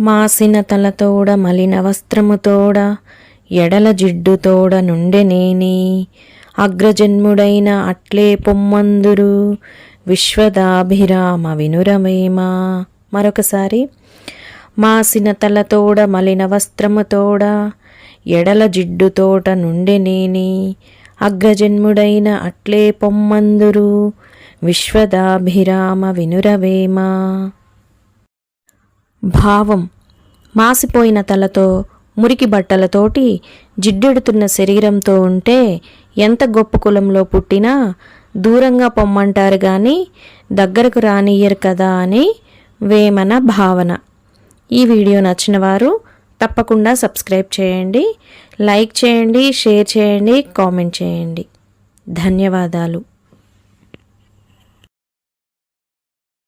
మాసిన తలతోడ మలిన వస్త్రముతోడ ఎడల జిడ్డుతోడ నుండెనేని అగ్రజన్ముడైన అట్లే పొమ్మందురు విశ్వదాభిరామ వినురమేమా. మరొకసారి మాసిన తలతోడ మలిన వస్త్రముతోడ ఎడల జిడ్డుతోట నుండెనేని అగ్రజన్ముడైన అట్లే పొమ్మందురు విశ్వదాభిరామ వినురవేమా భావం మాసిపోయిన తలతో మురికి బట్టలతోటి జిడ్డెడుతున్న శరీరంతో ఉంటే ఎంత గొప్ప కులంలో పుట్టినా దూరంగా పొమ్మంటారు కానీ దగ్గరకు రానియ్యరు కదా అని వేమన భావన. ఈ వీడియో నచ్చిన వారు తప్పకుండా సబ్స్క్రైబ్ చేయండి లైక్ చేయండి షేర్ చేయండి కామెంట్ చేయండి. ధన్యవాదాలు.